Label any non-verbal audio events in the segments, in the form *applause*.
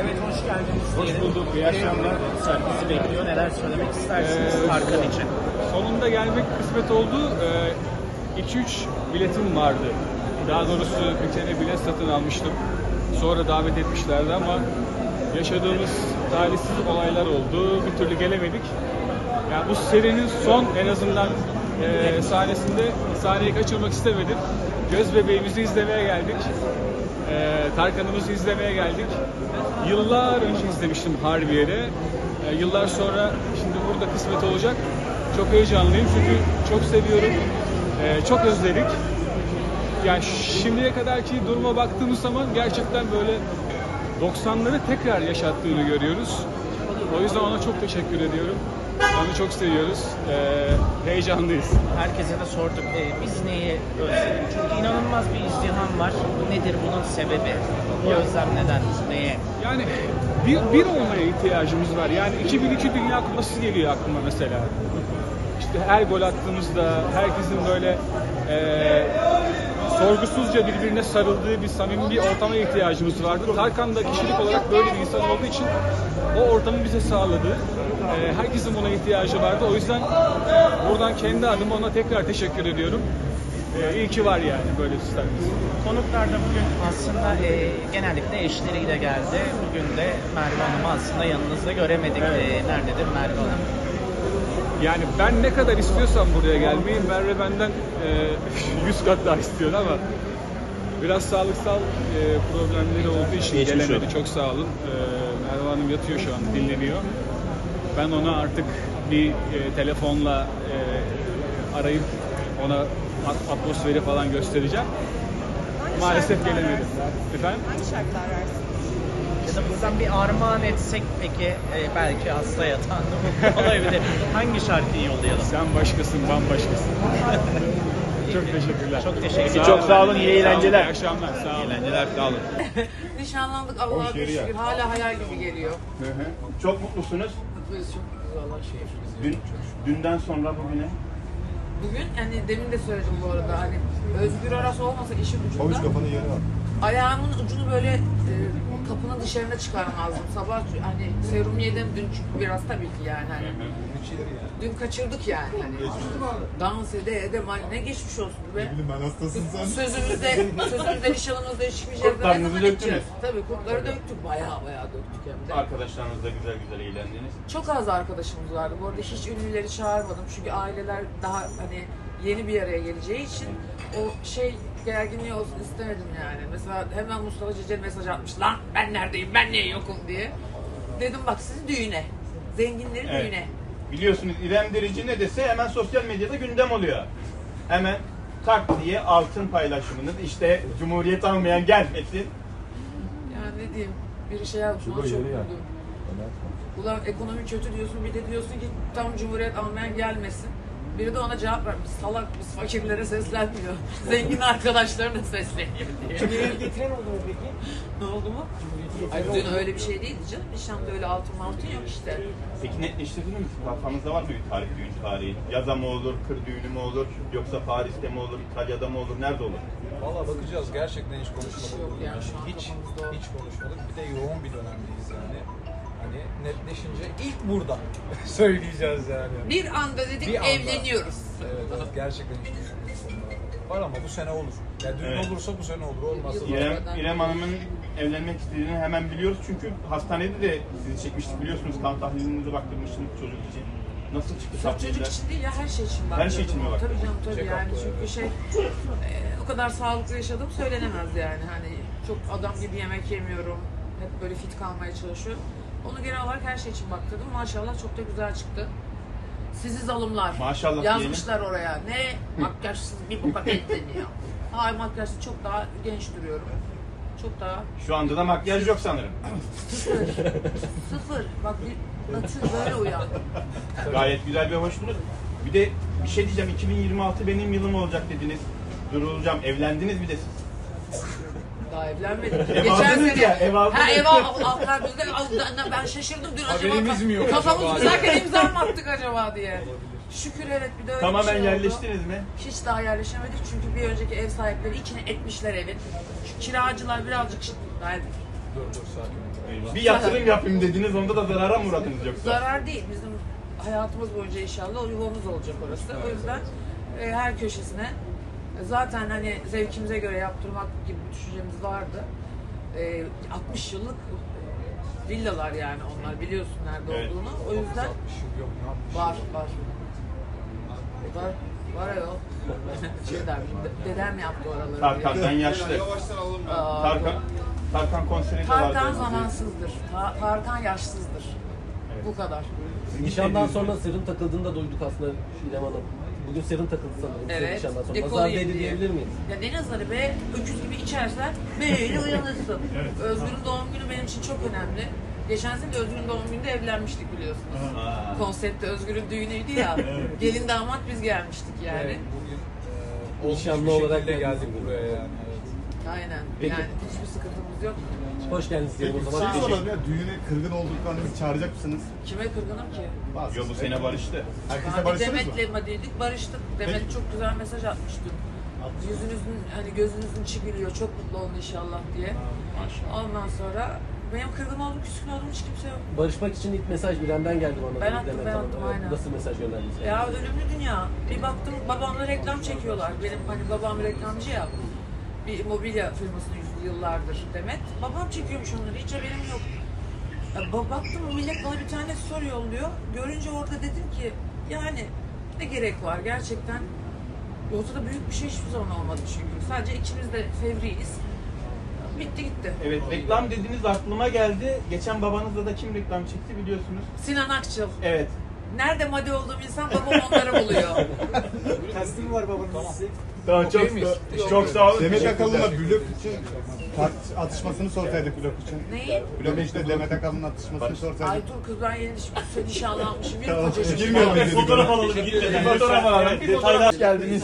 Evet hoş geldiniz. Hoş diyelim. bulduk, iyi akşamlar. Bizi bekliyor. Neler söylemek istersiniz Ee, Tarkan için? Sonunda gelmek kısmet oldu. 2-3 biletim vardı. Daha doğrusu bir tane bilet satın almıştım. Sonra davet etmişlerdi ama yaşadığımız talihsiz olaylar oldu. Bir türlü gelemedik. Yani bu serinin son en azından e, sahnesinde sahneyi kaçırmak istemedim. Göz bebeğimizi izlemeye geldik. E, Tarkan'ımızı izlemeye geldik. Yıllar önce izlemiştim Harbiye'de. E, yıllar sonra şimdi burada kısmet olacak. Çok heyecanlıyım çünkü çok seviyorum. E, çok özledik. Yani şimdiye kadarki duruma baktığımız zaman gerçekten böyle 90'ları tekrar yaşattığını görüyoruz. O yüzden ona çok teşekkür ediyorum. Onu çok seviyoruz. E, heyecanlıyız. Herkese de sorduk. Ee, biz neyi özledik? Çünkü inanılmaz bir izdiham var. Nedir bunun sebebi? Bu özlem neden? Neye? Yani bir, bir olmaya ihtiyacımız var. Yani 2002 Dünya Kupası geliyor aklıma mesela. İşte her gol attığımızda herkesin böyle eee sorgusuzca birbirine sarıldığı bir samimi bir ortama ihtiyacımız vardı. Tarkan da kişilik olarak böyle bir insan olduğu için o ortamı bize sağladı. Eee, herkesin buna ihtiyacı vardı. O yüzden buradan kendi adıma ona tekrar teşekkür ediyorum. Eee iyi ki var yani böyle sistemimiz. Konuklar da bugün aslında e, genellikle eşleriyle geldi. Bugün de Merve Hanım'ı aslında yanınızda göremedik. Evet. Ee, nerededir Merve Hanım? Yani ben ne kadar istiyorsam buraya gelmeyi Merve benden e, *laughs* 100 kat daha istiyor ama biraz sağlıksal e, problemleri olduğu için Geçmiş gelemedi. olsun. Çok sağ olun. E, Merve Hanım yatıyor şu an, dinleniyor. Ben ona artık bir e, telefonla e, arayıp ona at- atmosferi falan göstereceğim. Maalesef gelemedim. Efendim? Hangi şarkılar versin? Ya da buradan bir armağan etsek peki e, belki hasta yatağında mutlu *laughs* olabilir. Hangi şarkıyı yollayalım? Sen başkasın, bambaşkasın. *laughs* Çok teşekkürler. Çok teşekkür Peki, çok sağ olun, iyi eğlenceler. İyi akşamlar, sağ olun. Eğlenceler sağ olun. Nişanlandık Allah'a şükür. Hala hayal gibi geliyor. Çok mutlusunuz. Mutluyuz çok güzel Allah şey. Dün, dünden sonra bugüne. Bugün hani demin de söyledim bu arada hani Özgür Aras olmasa işin Avuç ucunda kafanı yere at. Ayağımın ucunu böyle e, kapının dışarına çıkarmazdım. Sabah hani serum yedim dün çünkü biraz tabii ki yani hani. Dün kaçırdık yani hani. Dans ede ede ne geçmiş olsun be. Bileyim ben hastasın sen. Sözümüzde, sözümüzde nişanımızda çıkmayacağız. Ne Kurtlarınızı zaman döktünüz. içeceğiz? Tabii kurtları döktük. Bayağı bayağı döktük hem de. Arkadaşlarınızla güzel güzel eğlendiniz. Çok az arkadaşımız vardı. Bu arada hiç ünlüleri çağırmadım. Çünkü aileler daha hani yeni bir araya geleceği için o şey gerginliği olsun istemedim yani. Mesela hemen Mustafa Cecel mesaj atmış. Lan ben neredeyim, ben niye yokum diye. Dedim bak sizi düğüne. Zenginleri Evet. düğüne. Biliyorsunuz İrem Derici ne dese hemen sosyal medyada gündem oluyor. Hemen tak diye altın paylaşımınız işte Cumhuriyet almayan gelmesin. Yani ne diyeyim, bir şey yapmış ona çok güldüm. Ulan ekonomi kötü diyorsun, bir de diyorsun ki tam Cumhuriyet almayan gelmesin. Biri de ona cevap vermiş. Salak biz fakirlere seslenmiyor. *laughs* Zengin arkadaşlarına sesleniyor diye. Cumhuriyet getiren oldu mu peki? Ne oldu mu? Ay dün öyle bir şey değildi canım. Nişanda öyle altın altın yok işte. Peki netleştirdiniz mi? Kafanızda var mı bir tarih, düğün tarihi? Yaza mı olur, kır düğünü mü olur, yoksa Paris'te mi olur, İtalya'da mı olur, nerede olur? Valla bakacağız. Gerçekten hiç konuşmadık. Yok yani hiç, hiç konuşmadık. Bir de yoğun bir. Hani netleşince ilk burada *laughs* söyleyeceğiz yani. Bir anda dedik Bir anda. evleniyoruz. Evet, evet gerçekten hiç. Var ama bu sene olur. Ya düğün Evet. olursa bu sene olur. Olmazsa da İrem, İrem Hanım'ın evlenmek istediğini hemen biliyoruz çünkü hastanede de sizi çekmiştik biliyorsunuz kan tahlilinizi baktırmıştınız çocuk için. Nasıl çıktı Sırf çocuk için değil ya her şey için Her şey baktırdım. için mi baktırdın? Tabii canım tabii Check-up yani böyle. çünkü şey e, o kadar sağlıklı yaşadığım söylenemez yani. Hani çok adam gibi yemek yemiyorum. Hep böyle fit kalmaya çalışıyorum. Onu genel olarak her şey için baktırdım. Maşallah çok da güzel çıktı. Sizi zalımlar. Maşallah Yazmışlar oraya. Ne makyajsız bir bu paketleniyor. *laughs* Hayır makyajsız çok daha genç duruyorum. Çok daha Şu anda da makyaj yok sanırım. sıfır. sıfır. Bak bir natür böyle uyan. Gayet güzel ve hoştunuz. Bir de bir şey diyeceğim 2026 benim yılım olacak dediniz. Durulacağım. Evlendiniz bir de siz. Daha evlenmedim. Ev aldınız ya, ev aldınız. Ha ev al, aldılar bizde. Al- Ben şaşırdım dün acaba. Haberimiz mi yok Kafamız acaba? güzelken imza mı attık acaba diye. Şükür evet bir de öyle Tamamen bir şey oldu. yerleştiniz mi? Hiç daha yerleşemedik çünkü bir önceki ev sahipleri içine etmişler evin. Şu kiracılar birazcık şi- Hayır, dur dur sakin ol. Bir yatırım yapayım dediniz onda da zarara mı uğradınız yoksa? Zarar değil. Bizim hayatımız boyunca inşallah o yuvamız olacak orası. O yüzden e, her köşesine zaten hani zevkimize göre yaptırmak gibi bir düşüncemiz vardı. E, 60 yıllık villalar yani onlar biliyorsun nerede Evet. olduğunu. O yüzden 60 yıl yok var var. Var. Var ayol. Şey dermişim, de- dedem yaptı oraları. Tarkan'dan yaşlı. Aa, Tarkan, Tarkan konseri de vardı. Tarkan zamansızdır. Ta- Tarkan yaşsızdır. Bu kadar. Nişandan sonra serum takıldığını da duyduk aslında İrem Hanım. Bugün serum takıldı sanırım. Evet. Nişandan sonra. dekor Nazar değdi diye. diyebilir miyiz? Ya ne nazarı be? Öküz gibi içersen böyle uyanırsın. *laughs* Özgür'ün doğum günü benim için çok önemli. Geçen sene de Özgür'ün doğum gününde evlenmiştik biliyorsunuz. Aa. Konsepte Özgür'ün düğünüydü ya. *laughs* Gelin damat biz gelmiştik yani. Evet, bugün e, olarak geldiniz geldik buraya yani. Evet. Aynen. Peki. Yani hiçbir sıkıntımız yok. Hoş geldiniz diyelim o zaman. şey soralım ya düğüne kırgın olduklarını biz çağıracak mısınız? Kime kırgınım ki? Bazı. Yo bu sene barıştı. Herkese Abi barıştınız mı? Demet'le madeydik, barıştık. Demet çok güzel mesaj atmıştı. Yüzünüzün, hani gözünüzün içi gülüyor, çok mutlu olun inşallah diye. Maşallah. Ondan sonra benim kırgın olduğum, küskün olduğum hiç kimse yok. Barışmak için ilk mesaj İrem'den geldi bana. Ben attım, ben attım, aynen. Nasıl mesaj gönderdiniz? Ya ölümlü dünya. Bir baktım babamla reklam çekiyorlar. Benim hani babam reklamcı ya. Bir mobilya firmasının yıllardır Demet. Babam çekiyormuş onları. Hiç haberim yok. Ya ba- baktım millet bana bir tane soru yolluyor. Görünce orada dedim ki yani ne gerek var gerçekten. Ortada büyük bir şey hiçbir zaman olmadı çünkü. Sadece ikimiz de fevriyiz. Bitti gitti. Evet reklam dediniz aklıma geldi. Geçen babanızla da kim reklam çekti biliyorsunuz. Sinan Akçıl. Evet. Nerede madde olduğum insan babam onları buluyor. *laughs* Tamam çok, Okey miyiz? çok sağ olun. Demet teşekkürler. Akalın'la blok için tart- atışmasını sorsaydık blok için. Neyi? Blok işte Demet Akalın'ın atışmasını Ay sorsaydık. dur kız ben yeni sen nişanlanmışım. Yürü Tamam, kocacığım. girmiyorum dedik. Fotoğraf alalım gitmeden. Fotoğraf alalım. Detaylar geldiniz.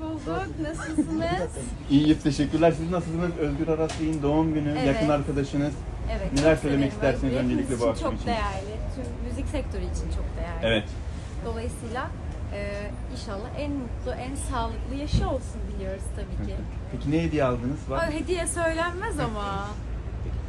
bulduk. Nasılsınız? İyi teşekkürler. Siz nasılsınız? Özgür Araslı'nın doğum günü, Evet. yakın arkadaşınız. Evet. Neler çok söylemek severim istersiniz Özgür'ü. öncelikle bu Hepimiz akşam için için? Çok değerli. Tüm müzik sektörü için çok değerli. Evet. Dolayısıyla e, inşallah en mutlu, en sağlıklı yaşı olsun diliyoruz tabii ki. Peki ne hediye aldınız? Var. Hediye söylenmez ama.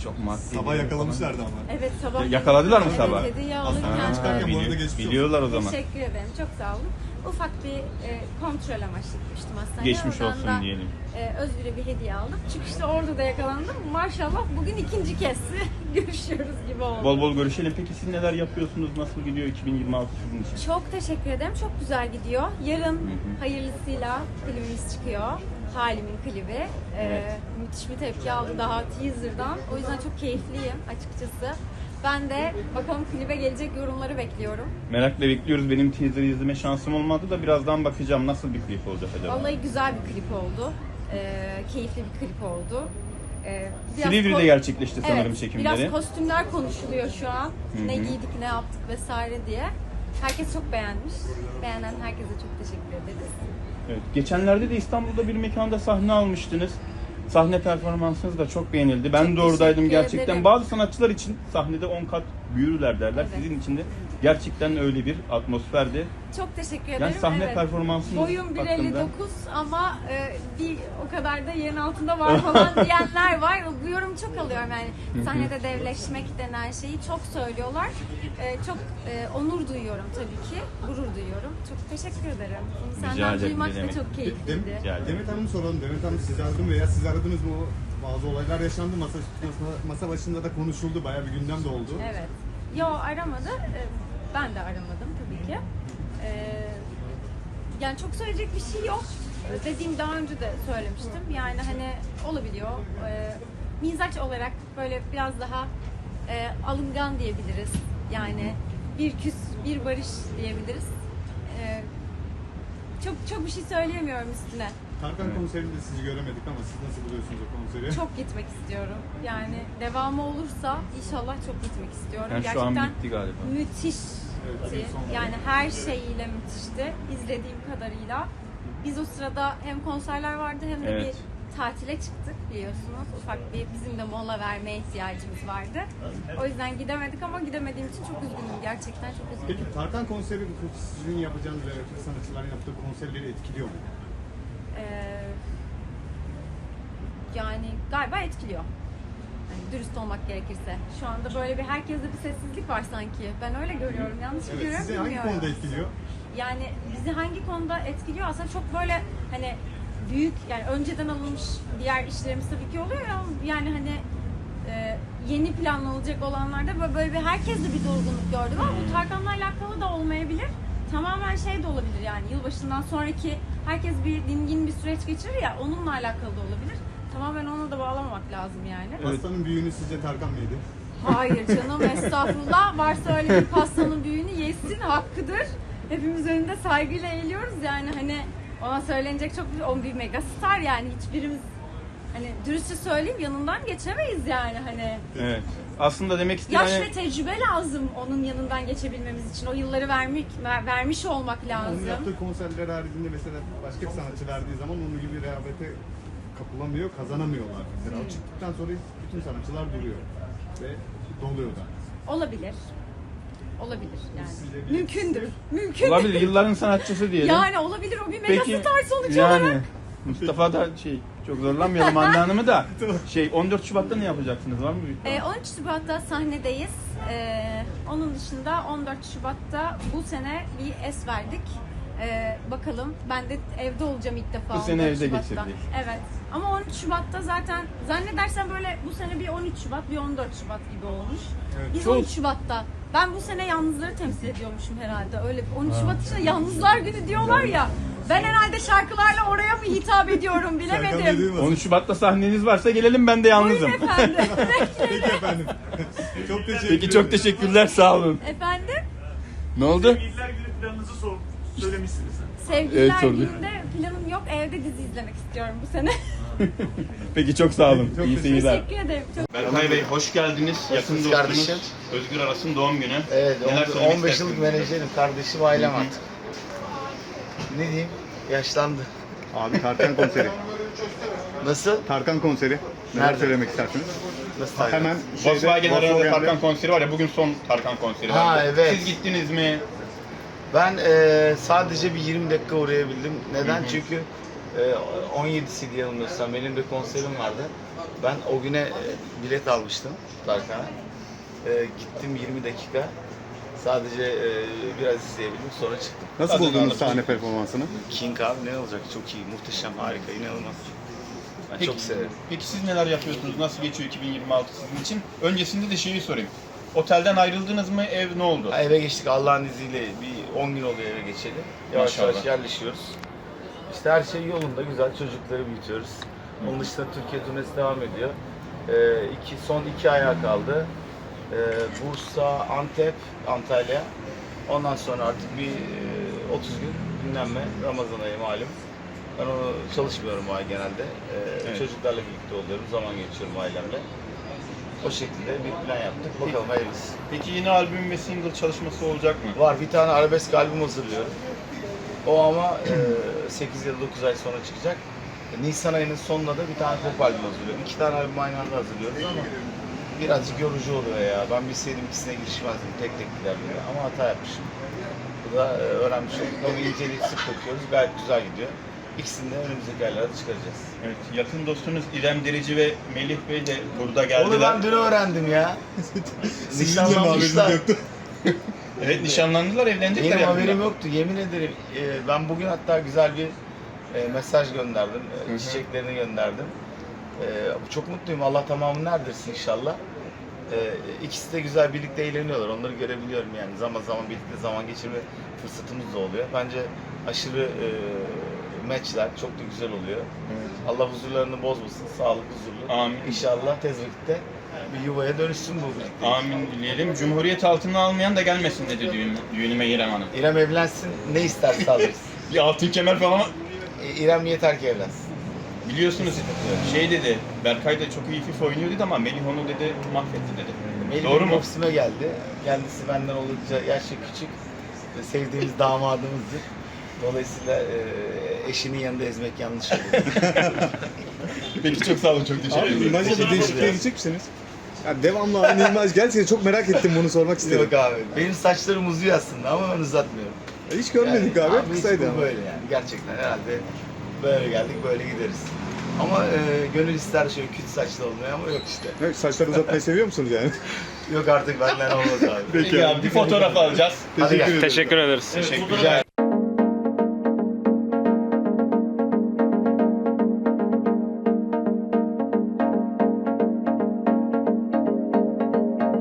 Çok maddi. Sabah yakalamışlardı ama. Evet sabah. Yakaladılar mı evet, sabah? hediye Aslında alırken çıkarken bu arada geçmiş olsun. biliyorlar o zaman. Teşekkür ederim. Çok sağ olun. Ufak bir e, kontrol amaçlı gitmiştim hastaneye. Geçmiş Oradan olsun da, diyelim. E, Özgür'e bir hediye aldım. Çıkışta orada da yakalandım. Maşallah bugün ikinci kez *laughs* görüşüyoruz gibi oldu. Bol bol görüşelim. Peki siz neler yapıyorsunuz? Nasıl gidiyor 2026 sizin için? Çok teşekkür ederim. Çok güzel gidiyor. Yarın hı. hayırlısıyla klibimiz çıkıyor. Halimin klibi. Ee, Evet. müthiş bir tepki aldı daha teaser'dan. O yüzden çok keyifliyim açıkçası. Ben de bakalım klibe gelecek yorumları bekliyorum. Merakla bekliyoruz. Benim teaser'ı izleme şansım olmadı da birazdan bakacağım nasıl bir klip olacak acaba. Vallahi güzel bir klip oldu. Ee, keyifli bir klip oldu. Ee, biraz Silivri'de ko- gerçekleşti sanırım evet, çekimleri. Biraz kostümler konuşuluyor şu an. Hı Ne giydik, ne yaptık vesaire diye. Herkes çok beğenmiş. Beğenen herkese çok teşekkür ederiz. Evet. Geçenlerde de İstanbul'da bir mekanda sahne almıştınız. Sahne performansınız da çok beğenildi. Ben Çok de oradaydım gerçekten. ederim. Bazı sanatçılar için sahnede 10 kat büyürler derler. Evet. Sizin için de gerçekten öyle bir atmosferdi. Çok teşekkür ederim. Yani sahne Evet. performansınız Boyum hakkında. 1.59 ama e, bir o kadar da yerin altında var falan *laughs* diyenler var. Bu yorumu çok alıyorum yani sahnede devleşmek denen şeyi çok söylüyorlar. E, çok e, onur duyuyorum tabii ki. Gurur duyuyorum. Çok teşekkür ederim. Bunu Rica senden ederim, duymak da çok keyifliydi. Rica ederim. Demet Hanım'ı soralım. Demet Hanım sizi aradı mı veya siz aradınız mı? Bazı olaylar yaşandı. Masa, masa, masa başında da konuşuldu. Bayağı bir gündem de oldu. Evet. Yo aramadı. Ben de aramadım tabii ki. E, Yani çok söyleyecek bir şey yok. Dediğim daha önce de söylemiştim. Yani hani olabiliyor. E, Mizaç olarak böyle biraz daha e, alıngan diyebiliriz. Yani bir küs, bir barış diyebiliriz. E, çok çok bir şey söyleyemiyorum üstüne. Tarkan konserinde sizi göremedik ama siz nasıl buluyorsunuz o konseri? Çok gitmek istiyorum. Yani devamı olursa inşallah çok gitmek istiyorum. Yani şu an Gerçekten bitti galiba. Müthişti. Yani her şeyiyle müthişti. İzlediğim kadarıyla. Biz o sırada hem konserler vardı hem de Evet. bir tatile çıktık biliyorsunuz. Ufak bir bizim de mola vermeye ihtiyacımız vardı. O yüzden gidemedik ama gidemediğim için çok üzgünüm. Gerçekten çok üzgünüm. Peki Tarkan konseri sizin yapacağınız ve sanatçıların yaptığı konserleri etkiliyor mu? Ee, yani galiba etkiliyor. Hani dürüst olmak gerekirse. Şu anda böyle bir herkeste bir sessizlik var sanki. Ben öyle görüyorum. Yanlış mı Evet, görüyorum sizi hangi bilmiyorum. konuda etkiliyor? Yani bizi hangi konuda etkiliyor aslında çok böyle hani büyük yani önceden alınmış diğer işlerimiz tabii ki oluyor ya yani hani e, yeni planlanacak olanlarda böyle, böyle bir herkes de bir durgunluk gördüm ama bu Tarkan'la alakalı da olmayabilir. Tamamen şey de olabilir yani yılbaşından sonraki herkes bir dingin bir süreç geçirir ya onunla alakalı da olabilir. Tamamen ona da bağlamamak lazım yani. Pastanın büyüğünü sizce Tarkan mı yedi? Hayır canım *laughs* estağfurullah. Varsa öyle bir pastanın büyüğünü yesin hakkıdır. Hepimiz önünde saygıyla eğiliyoruz yani hani ona söylenecek çok bir, o bir megastar yani hiçbirimiz hani dürüstçe söyleyeyim yanından geçemeyiz yani hani. Evet. Aslında demek istediğim Yaş hani- ve tecrübe lazım onun yanından geçebilmemiz için. O yılları vermek, ver- vermiş olmak Onun lazım. yaptığı konserler haricinde mesela başka bir sanatçı verdiği zaman onun gibi rehavete kapılamıyor, kazanamıyorlar. Mesela o çıktıktan sonra bütün sanatçılar duruyor ve doluyor da. Olabilir. Olabilir yani. Mümkündür. Mümkün. olabilir yılların sanatçısı diyelim. Yani olabilir o bir megastar sonuç yani olarak. Mustafa da şey çok zorlanmayalım Hanım'ı da *laughs* şey 14 Şubat'ta ne yapacaksınız var mı bir Ee, 13 Şubat'ta sahnedeyiz. Ee, onun dışında 14 Şubat'ta bu sene bir es verdik. Ee, bakalım ben de evde olacağım ilk defa. Bu sene 14 evde Şubat'ta. geçirecek. Evet. Ama 13 Şubat'ta zaten zannedersem böyle bu sene bir 13 Şubat bir 14 Şubat gibi olmuş. Biz Çok- 13 Şubat'ta. Ben bu sene yalnızları temsil ediyormuşum herhalde. Öyle bir 13 Şubat için yalnızlar günü diyorlar ya. Ben herhalde şarkılarla oraya mı hitap ediyorum Serkan Bey bilemedim. duymasın. 13 Şubat'ta sahneniz varsa gelelim ben de yalnızım. Buyurun efendim. *laughs* Peki efendim. çok teşekkür Peki çok teşekkürler sağ olun. efendim? Ne oldu? Sevgililer günü planınızı sor, söylemişsiniz. Sevgililer Evet, sordu. gününde planım yok. Evde dizi izlemek istiyorum bu sene. *laughs* Peki çok sağ olun. Çok İyi seyirler. Teşekkür ederim. Çok Berkay Bey hoş geldiniz. Yakın dostunuz kardeşim. Özgür Aras'ın doğum günü. Evet, Neler on- söylemek 15 istersiniz? yıllık menajerim, kardeşim, ailem artık. Ne diyeyim? Yaşlandı. Abi Tarkan konseri. Nasıl? Tarkan konseri. Neler Nerede? söylemek istersiniz? Nasıl? Hemen şeyde, Volkswagen Volkswagen'de- Tarkan konseri var ya bugün son Tarkan konseri Ha, vardı. evet. Siz gittiniz mi? Ben e, sadece bir 20 dakika uğrayabildim. Neden? Çünkü e, 17'siydi yanılmıyorsam benim bir konserim vardı. Ben o güne e, bilet almıştım Tarkan'a. E, gittim 20 dakika. Sadece e, biraz izleyebildim sonra çıktım. Nasıl Adını buldunuz sahne performansını? King abi ne olacak? Çok iyi, muhteşem, harika, inanılmaz. Ben Peki, çok severim. Peki siz neler yapıyorsunuz? Nasıl geçiyor 2026 sizin için? Öncesinde de şeyi sorayım. Otelden ayrıldınız mı? Ev ne oldu? Ha, eve geçtik Allah'ın izniyle bir 10 gün oluyor eve geçeli. Yavaş Maşallah. yavaş yerleşiyoruz. İşte her şey yolunda güzel çocukları büyütüyoruz. Onun dışında Türkiye turnesi devam ediyor. Ee, iki, son iki ayağa kaldı. Ee, Bursa, Antep, Antalya. Ondan sonra artık bir e, 30 gün dinlenme. Ramazan ayı malum. Ben onu çalışmıyorum ay genelde. Ee, Evet. Çocuklarla birlikte oluyorum. Zaman geçiriyorum ailemle. O şekilde bir plan yaptık. Bakalım hayırlısı. Peki yeni albüm ve single çalışması olacak mı? Var bir tane arabesk albüm hazırlıyorum. O ama e, 8 ya da 9 ay sonra çıkacak. E, Nisan ayının sonunda da bir tane pop albüm hazırlıyorum. İki tane albüm aynı anda hazırlıyoruz ama birazcık yorucu oluyor ya. Ben bilseydim ikisine girişmezdim. Tek tek giderdim ama hata yapmışım. Bu da e, öğrenmiş olduk. Ama inceliği sık bakıyoruz. Gayet güzel gidiyor. İkisini de önümüzdeki aylarda çıkaracağız. Evet, yakın dostunuz İrem Derici ve Melih Bey de burada Onu geldiler. ben dün öğrendim ya. *laughs* Sizin de mi haberiniz Nişanlanmışlar. yoktu? *laughs* Evet nişanlandılar, evlenecekler Benim yakında. haberim yoktu. Yemin ederim. e, ben bugün hatta güzel bir e, mesaj gönderdim. E, Hı hı. çiçeklerini gönderdim. E, çok mutluyum. Allah tamamını erdirsin inşallah. E, ikisi de güzel birlikte eğleniyorlar. Onları görebiliyorum yani. Zaman zaman birlikte zaman geçirme fırsatımız da oluyor. Bence aşırı e, matchler çok da güzel oluyor. Allah huzurlarını bozmasın. Sağlık, huzurlu. Amin. İnşallah tez vakitte bir yuvaya dönüşsün bu birlikte. Amin dileyelim. Cumhuriyet altını almayan da gelmesin dedi düğün, düğünüme İrem Hanım. İrem evlensin. Ne isterse alırız. *laughs* Bir altın kemer falan İrem yeter ki evlensin. biliyorsunuz şey dedi, Berkay da çok iyi FIFA oynuyor dedi ama Melih onu dedi mahvetti dedi. Melih Doğru mu? ofisime geldi. Kendisi benden oldukça yaşça küçük. ve Sevdiğimiz damadımızdır. Dolayısıyla e, eşinin yanında ezmek yanlış olur. *laughs* Peki çok sağ olun, çok teşekkür Abi ederim. imajda bir değişikliğe gidecek misiniz? Ya devamlı aynı imaj. Gerçekten çok merak ettim bunu sormak istedim. Yok abi. Benim saçlarım uzuyor aslında ama ben uzatmıyorum. Hiç görmedik Yani abi. Hep hiç kısaydı bu ama. böyle yani. Gerçekten herhalde böyle geldik böyle gideriz. Ama e, gönül ister şöyle küt saçlı olmayı ama yok işte. Evet, saçları uzatmayı *laughs* seviyor musunuz yani? Yok artık benden olmaz abi. Peki abi. Bir fotoğraf alacağız. Hadi gel. ederim. Teşekkür ederiz. Teşekkür ederim.